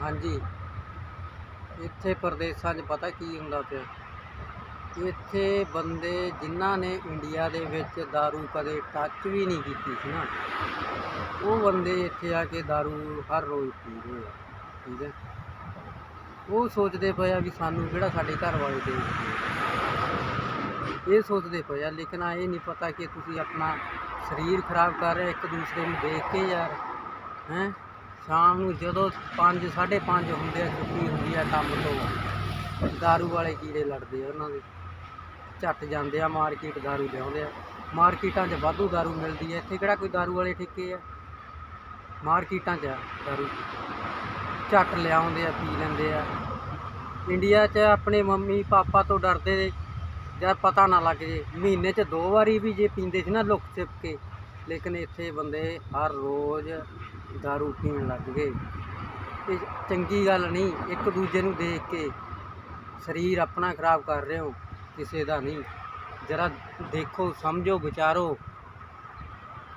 ਹਾਂਜੀ ਇੱਥੇ ਪ੍ਰਦੇਸ਼ਾਂ 'ਚ ਪਤਾ ਕੀ ਹੁੰਦਾ ਪਿਆ ਇੱਥੇ ਬੰਦੇ ਜਿਨ੍ਹਾਂ ਨੇ ਇੰਡੀਆ ਦੇ ਵਿੱਚ दारू ਕਦੇ ਟੱਚ ਵੀ ਨਹੀਂ ਕੀਤੀ ਸੀ ਨਾ ਉਹ ਬੰਦੇ ਇੱਥੇ ਆ ਕੇ दारू ਹਰ ਰੋਜ਼ ਪੀ ਰਹੇ ਆ ਠੀਕ ਹੈ ਉਹ ਸੋਚਦੇ ਪਏ ਆ ਵੀ ਸਾਨੂੰ ਕਿਹੜਾ ਸਾਡੇ ਘਰ ਵਾਲੇ ਦੇ ਇਹ ਸੋਚਦੇ ਪਏ ਆ ਲੇਕਿਨ ਆ ਇਹ ਨਹੀਂ ਪਤਾ ਕਿ ਤੁਸੀਂ ਆਪਣਾ ਸਰੀਰ ਖਰਾਬ ਕਰ ਰਹੇ ਇੱਕ ਦੂਸਰੇ ਨੂੰ ਦੇਖ ਕੇ ਯਾਰ ਹੈਂ ਸ਼ਾਮ ਨੂੰ ਜਦੋਂ 5 5:30 ਹੁੰਦੇ ਆ, ਛੁੱਟੀ ਹੁੰਦੀ ਆ ਕੰਮ ਤੋਂ, ਦਾਰੂ ਵਾਲੇ ਕੀੜੇ ਲੜਦੇ ਆ ਉਹਨਾਂ ਦੇ। ਝੱਟ ਜਾਂਦੇ ਆ, ਮਾਰਕੀਟ ਦਾਰੂ ਲਿਆਉਂਦੇ ਆ। ਮਾਰਕੀਟਾਂ 'ਚ ਵਾਧੂ ਦਾਰੂ ਮਿਲਦੀ ਹੈ ਇੱਥੇ ਕਿਹੜਾ ਕੋਈ ਦਾਰੂ ਵਾਲੇ ਠੇਕੇ ਆ? ਮਾਰਕੀਟਾਂ 'ਚ ਦਾਰੂ। ਝੱਟ ਲਿਆਉਂਦੇ ਆ, ਪੀ ਲੈਂਦੇ ਆ। ਇੰਡੀਆ 'ਚ ਆਪਣੇ ਮੰਮੀ ਪਾਪਾ ਤੋਂ ਡਰਦੇ ਨੇ। ਜਾਂ ਪਤਾ ਨਾ ਲੱਗ ਜੇ, ਮਹੀਨੇ 'ਚ ਦੋ ਵਾਰੀ ਵੀ ਜੇ ਪੀਂਦੇ ਸੀ ਨਾ ਲੁੱਕ ਛਿਪ ਕੇ। ਲੇਕਿਨ ਇੱਥੇ ਬੰਦੇ ਹਰ ਰੋਜ਼ दारू ਪੀਣ ਲੱਗ ਗਏ ਇਹ ਚੰਗੀ ਗੱਲ ਨਹੀਂ ਇੱਕ ਦੂਜੇ ਨੂੰ ਦੇਖ ਕੇ ਸਰੀਰ ਆਪਣਾ ਖਰਾਬ ਕਰ ਰਹੇ ਹੋ ਕਿਸੇ ਦਾ ਨਹੀਂ ਜਰਾ ਦੇਖੋ ਸਮਝੋ ਵਿਚਾਰੋ